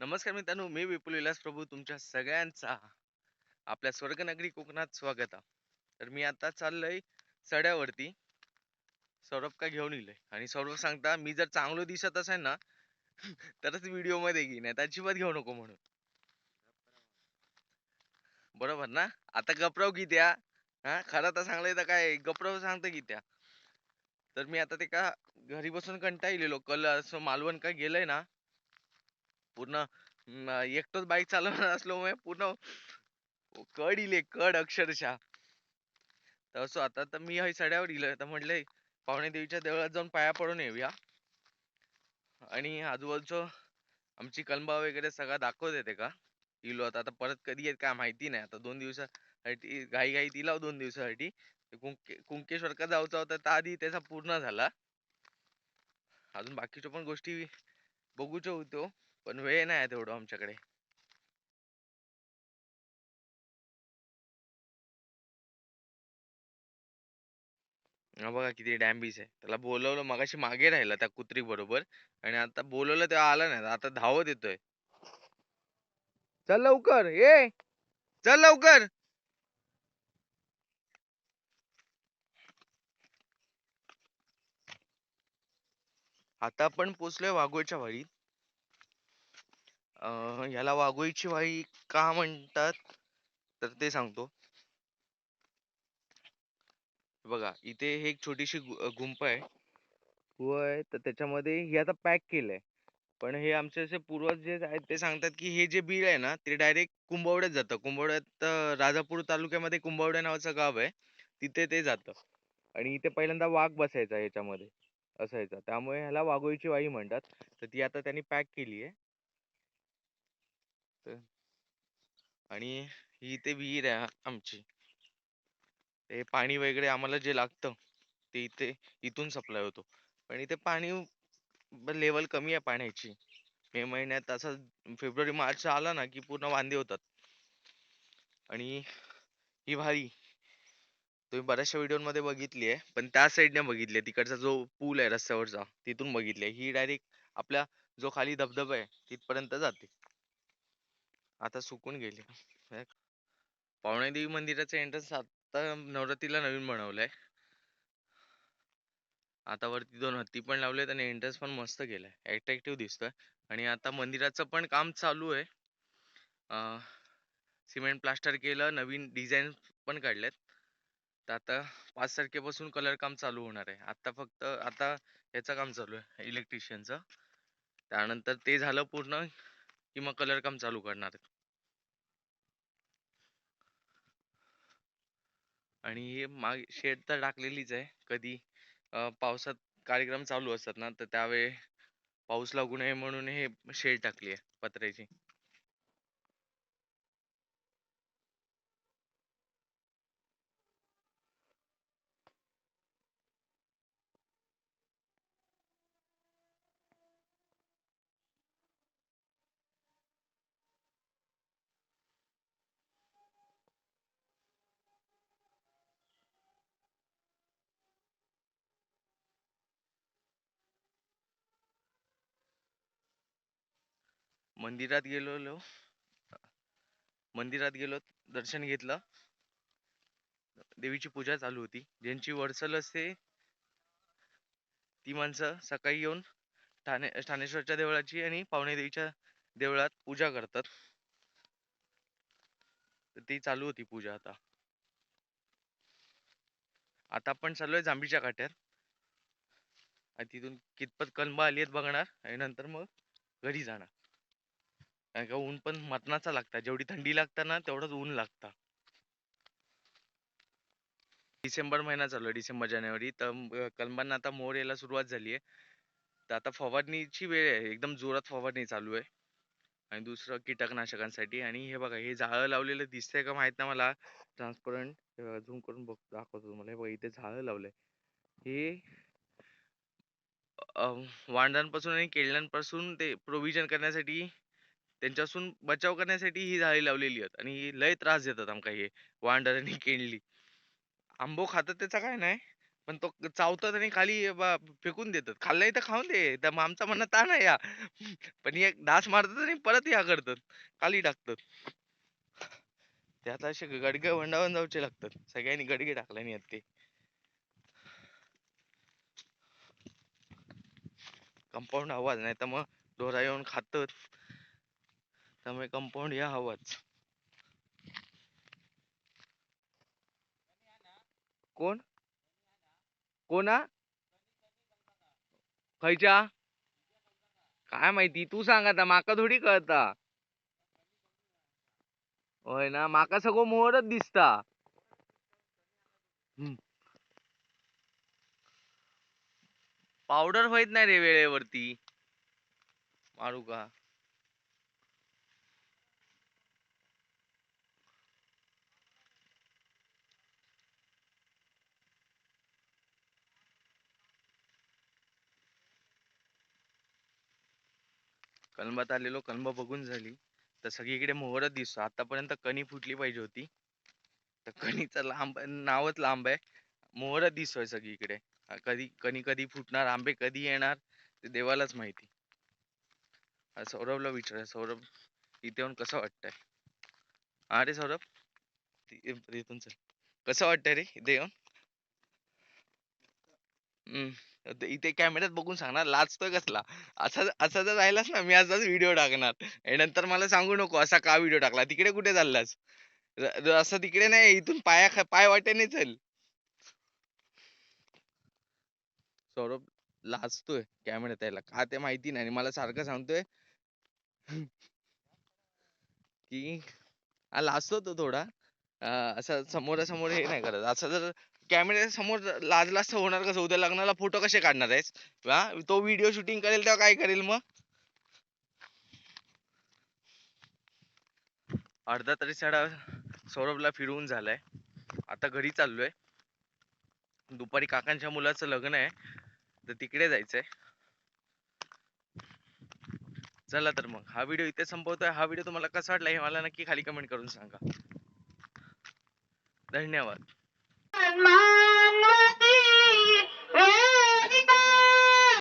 नमस्कार मित्रांनो मी विपुल विलास प्रभू तुमच्या सगळ्यांचा आपल्या स्वर्गनगरी कोकणात स्वागत आहे. तर मी आता चाललोय सड्यावरती. सौरभ का घेऊन येईल आणि सौरभ सांगता मी जर चांगलं दिसत असेल ना तरच व्हिडिओमध्ये घेईन नाही तर अजिबात घेऊ नको म्हणून. बरोबर ना? आता गपराव की त्या हा खरं तर सांगलंय तर काय गपराव सांगतं की त्या तर मी आता ते का घरी बसून कंटाळलेलो कल असं मालवण का गेलंय ना पूर्ण एकटोच बाईक चालवणार असल्यामुळे पूर्ण कड इले कड अक्षरशः. तसं आता तर मी हय सड्यावर इलं तर म्हटलं पाहुणे देवीच्या देवळात जाऊन पाया पडून येऊया. आणि आजूबाजूचं आमची कलबा वगैरे सगळा दाखवत येते का? इलो आता आता परत कधी येत काय माहिती नाही. आता दोन दिवसासाठी घाई घाई दिला दोन दिवसासाठी. कुंके कुंकेश्वर का जाऊचा होता तर आधी त्याचा पूर्ण झाला. अजून बाकीच्या पण गोष्टी बघूच्या होतो पण वेळ नाही तेवढं आमच्याकडे. बघा किती डॅम्बीस आहे. त्याला बोलवलं मगाशी मागे राहिला त्या कुत्री बरोबर आणि आता बोलवलं तेव्हा आला नाही. आता धावत येतोय. चल लवकर. ये चल लवकर! आता आपण पोचलोय वाघोळच्या वाडीत. अं, याला वाघोळीची वाई का म्हणतात? तर ते सांगतो. बघा इथे हे एक छोटीशी गु- आहे. गुहा आहे तर त्याच्यामध्ये हे आता पॅक केलंय. पण हे आमचे असे पूर्वज जे आहेत ते सांगतात की हे जे बीळ आहे ना ते डायरेक्ट कुंभवड्यात जातं. कुंभवड्यात अं, राजापूर तालुक्यामध्ये कुंभवड्या नावाचं गाव आहे. तिथे ते जातं. आणि इथे पहिल्यांदा वाघ बसायचा याच्यामध्ये असायचा. त्यामुळे ह्याला वाघोळीची वाई म्हणतात. तर ती आता त्यांनी पॅक केली आहे. आणि ही इथे विहीर आहे आमची. ते पाणी वगैरे आम्हाला जे लागतं ते इथे इथून सप्लाय होतो. पण इथे पाणी लेवल कमी आहे पाण्याची. मे महिन्यात असं फेब्रुवारी मार्च आला ना की पूर्ण वांदे होतात. आणि ही भारी तुम्ही बऱ्याचशा व्हिडिओमध्ये बघितली आहे पण त्या साईडने बघितली आहे. तिकडचा जो पूल आहे रस्त्यावरचा तिथून बघितली आहे. ही डायरेक्ट आपल्या जो खाली धबधबा आहे तिथपर्यंत जाते. आता सुकून गेली. पावणे देवी मंदिराचं एंट्रन्स आता नवरात्रीला नवीन बनवलंय. आता वरती दोन हत्ती पण लावलेत आणि एंट्रन्स पण मस्त केलाय. अट्रॅक्टिव्ह दिसतोय. आणि आता मंदिराचं पण काम चालू आहे. सिमेंट प्लास्टर केलं नवीन डिझाईन पण काढल्यात तर आता पाच तारखेपासून कलर काम चालू होणार आहे. आता फक्त आता याचं काम चालू आहे इलेक्ट्रिशियनचं त्यानंतर ते झालं पूर्ण की मग कलर काम चालू करणार. आणि हे माग शेड तर टाकलेलीच आहे. कधी पावसात कार्यक्रम चालू असतात ना तर त्यावेळी पाऊस लागू नये म्हणून हे शेड टाकली आहे पत्र्याची. मंदिरात गेलेलो. मंदिरात गेलो दर्शन घेतलं. देवीची पूजा चालू होती. ज्यांची वर्सल असते ती माणसं सकाळी येऊन ठाणे ठाणेश्वरच्या देवळाची आणि पावणे देवीच्या देवळात पूजा करतात. तर ती चालू होती पूजा आता. आता आपण चाललोय जांभीच्या काट्यात. आणि तिथून कितपत कलमा आली आहेत बघणार. आणि नंतर मग घरी जाणार. कारण का ऊन पण मटणाचा लागता. जेवढी थंडी लागता ना तेवढंच ऊन लागता. डिसेंबर महिना चालू आहे डिसेंबर जानेवारी. तर कलमांना आता मोर यायला सुरुवात झाली आहे. तर आता फवारणीची वेळ आहे. एकदम जोरात फवारणी चालू आहे. आणि दुसरं कीटकनाशकांसाठी. आणि हे बघा हे झाडं लावलेलं दिसतंय का माहीत नाही मला. ट्रान्सपरंट झूम करून बघ दाखवतो तुम्हाला. हे बघा इथे झाडं लावलंय. हे वांडांपासून आणि केळ्यांपासून ते प्रोव्हिजन करण्यासाठी त्यांच्यापासून बचाव करण्यासाठी ही झाडे लावलेली आहेत आणि ही लय त्रास देतात आमका हे वांडर आणि केळली आंबो खातात त्याचा काय नाही पण तो चावतात आणि खाली फेकून देतात. खाल्लाही तर खाऊन दे त्या आमचा म्हणणं ताण आहे या. पण एक डास मारतात आणि परत या करतात खाली टाकतात. त्यात असे गडगे वंडावून जाऊचे लागतात. सगळ्यांनी गडगे टाकले नाही ते कंपाऊंड आवाज नाही तर मग ढोरा येऊन खातात. त्यामुळे कंपाऊंड या हवंच. कोण? कोणा? खयच्या काय माहिती? तू सांग आता. माका थोडी कळता. होय ना? माका सगळं मोहरच दिसता. पावडर व्हायत नाही रे वेळेवरती. मारू का? कलमात आलेलो कलम बघून झाली. तर सगळीकडे मोहरच दिसतो आतापर्यंत कणी फुटली पाहिजे होती. तर कणीचं लांब नावच लांब आहे. मोहरच दिसतोय सगळीकडे. कधी कणी कधी फुटणार आंबे कधी येणार ते देवालाच माहिती. सौरभला विचार सौरभ इथे येऊन कसं वाटतंय? हा रे सौरभ. तिथून इथून चल. कसं वाटतंय रे? इथे येऊन. हम्म. इथे कॅमेऱ्यात बघून सांगणार लाजतोय कसला. असा असा जर राहिलास ना मी असाच व्हिडिओ टाकणार. आणि नंतर मला सांगू नको असा का व्हिडिओ टाकला? तिकडे कुठे चाललास? असं तिकडे नाही इथून पाया पाय वाट्याने चल. सौरभ लाजतोय कॅमेऱ्यात यायला. का ते माहिती नाही आणि मला सारखं सांगतोय की हा लाजतो तो थोडा. असं समोरासमोर हे नाही करत. असं जर कॅमेऱ्याच्या समोर लाजला असं होणार कसं? उद्या लग्नाला फोटो कसे काढणार आहेस? हा? तो व्हिडिओ शूटिंग करेल तेव्हा काय करेल मग? अर्धा तरी साडा सौरभला फिरवून झालाय. आता घरी चाललोय. दुपारी काकांच्या मुलाचं लग्न आहे. तर तिकडे जायचंय. चला तर मग. हा व्हिडिओ इथे संपवतोय. हा व्हिडिओ तुम्हाला कसा वाटला हे मला नक्की खाली कमेंट करून सांगा. धन्यवाद.